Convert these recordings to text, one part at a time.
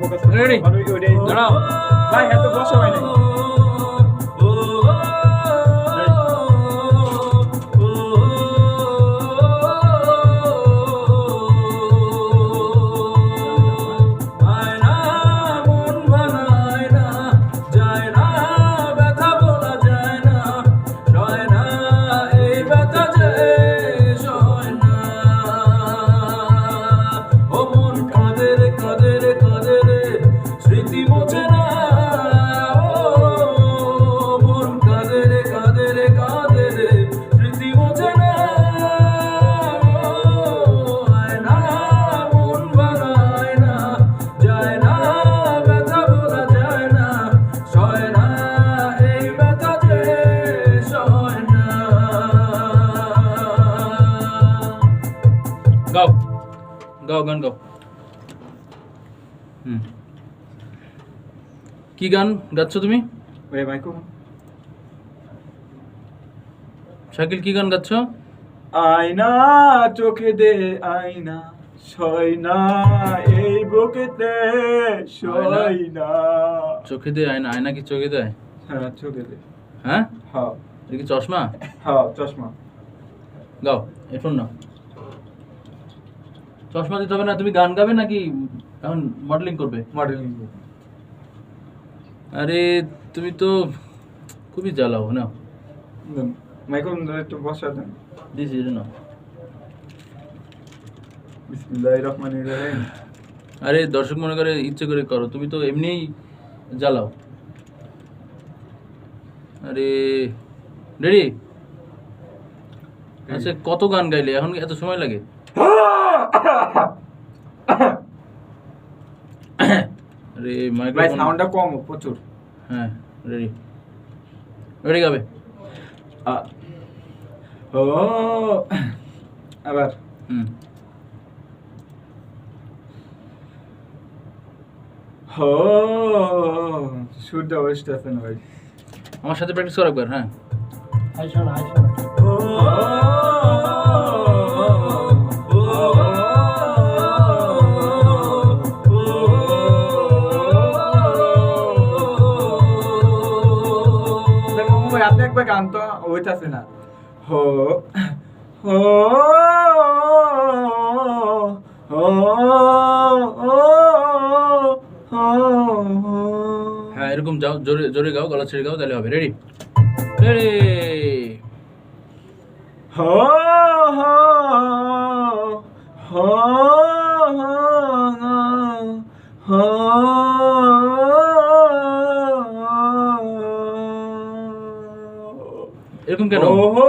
Focus Ready? দাঁড়াও ভাই এত বসা হয় নাই গাও গাও গান গাও হুম কি গান গাচ্ছ তুমি? ওরে মাইকো শাকিল কি গান গাচ্ছ আয়না চোখে দে আয়না সয় এই বুকেতে সয় না চোখে দেয় আয়না আয়না কি চোখে দেয়? হ্যাঁ চোখে দে। হ্যাঁ? হ্যাঁ। এটা কি চশমা? হ্যাঁ চশমা। গাও এরফোন না চশমা দিতে হবে না তুমি গান গাবে নাকি? এখন মডেলিং করবে। মডেলিং আরে তুমি তো খুবই জ্বালাও না? মাইকো একটু বসা দেন। দিস এটা না বিসমিল্লাহির রহমানির রহিম। আরে দর্শক মনে করে ইচ্ছে করে করো তুমি তো এমনিই জ্বালাও। আরে রেডি? আচ্ছা কত গান গাইলে? এখন এত সময় লাগে আরে ভাই সাউন্ডটা কম প্রচুর। হ্যাঁ রেডি রেডি গাবে? ও আবার হুম। হো সুরটা ওয়েস্ট আছে না ভাই। আমার সাথে প্র্যাকটিস করো একবার হ্যাঁ। একবার গান তো ওইটাছে না হো হো হ্যাঁ এরকম যাও জোরে জোরে গাও গলা ছেড়ে গাও তাহলে হবে। রেডি রেডি হো হো হো এরকম কেন ওহো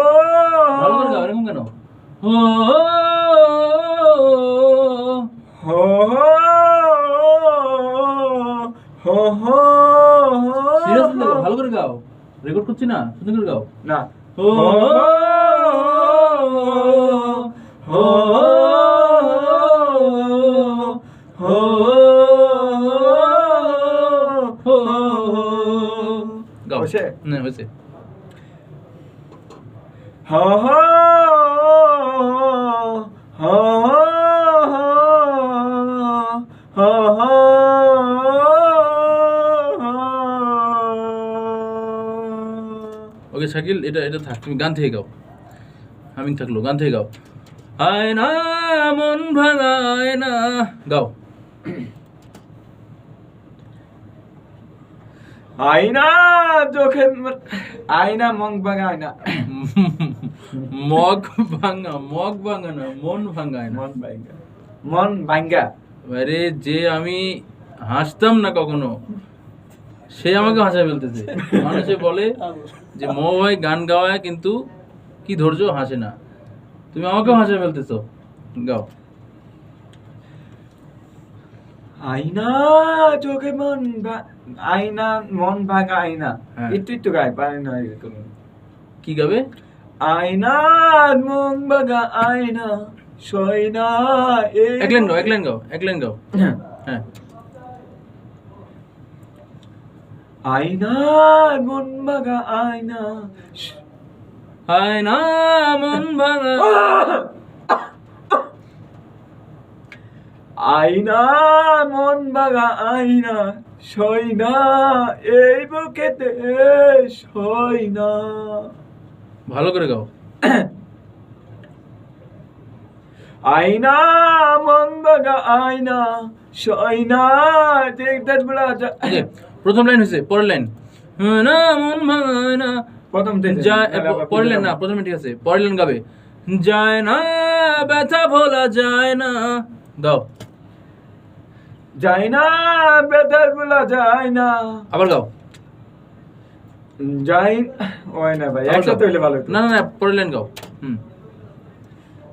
ভালো করে গাও এরকম কেন ও হো হো হো সিরিয়াসলি ভালো করে গাও রেকর্ড করছি না সুন্দর করে গাও না ও হো হো গাও হয়েছে? না হয়েছে হো ওকে শাকিল এটা এটা থাক তুমি গান থেকে গাও। হামিং থাকল গান থেকে গাও। আয়না মন ভাঙায় না। গাও। আয়না চোখে আয়না মং ভাঙা আয়না মগ ভাঙা মগ ভাঙা না মন ভাঙায় না। মন ভাঙ্গা মন ভাঙ্গা আরে যে আমি হাসতাম না কখনো সে আমাকে হাসা ফেলতেছে। মানুষে বলে যে মো ভাই গান গাওয়ায় কিন্তু কি ধৈর্য? হাসে না। তুমি আমাকেও হাসা ফেলতেছো। গাও। আয়না চোখে মন আয়না মন ভাঙা আয়না। হ্যাঁ। একটু একটু গাই পারে না কি গাবে? আয়না মন ভাঙা আয়না সয় না এই এক লাইন গাও এক লাইন গাও এক লাইন গাও হ্যাঁ। আয়না মন ভাঙা আয়না হায় না মন ভাঙা আইনা মন বাগা আইনা সই না এই বুকেতে সই না ভালো করে গাও। আইনা মন বাগা আইনা সই না দেখতে বলা যা- এই যে, প্রথম লাইন হয়েছে পরের লাইন না মন প্রথম পরের লাইন না প্রথমে ঠিক আছে পরের লাইন গাবে। যায় না ব্যথা ভোলা যায় না। দাও। যায় না বেদার বলা যায় না। আবার গাও। যাই ওই না ভাই একসাথে হইলে ভালো হতো। না না না পরের লাইন গাও। হুম।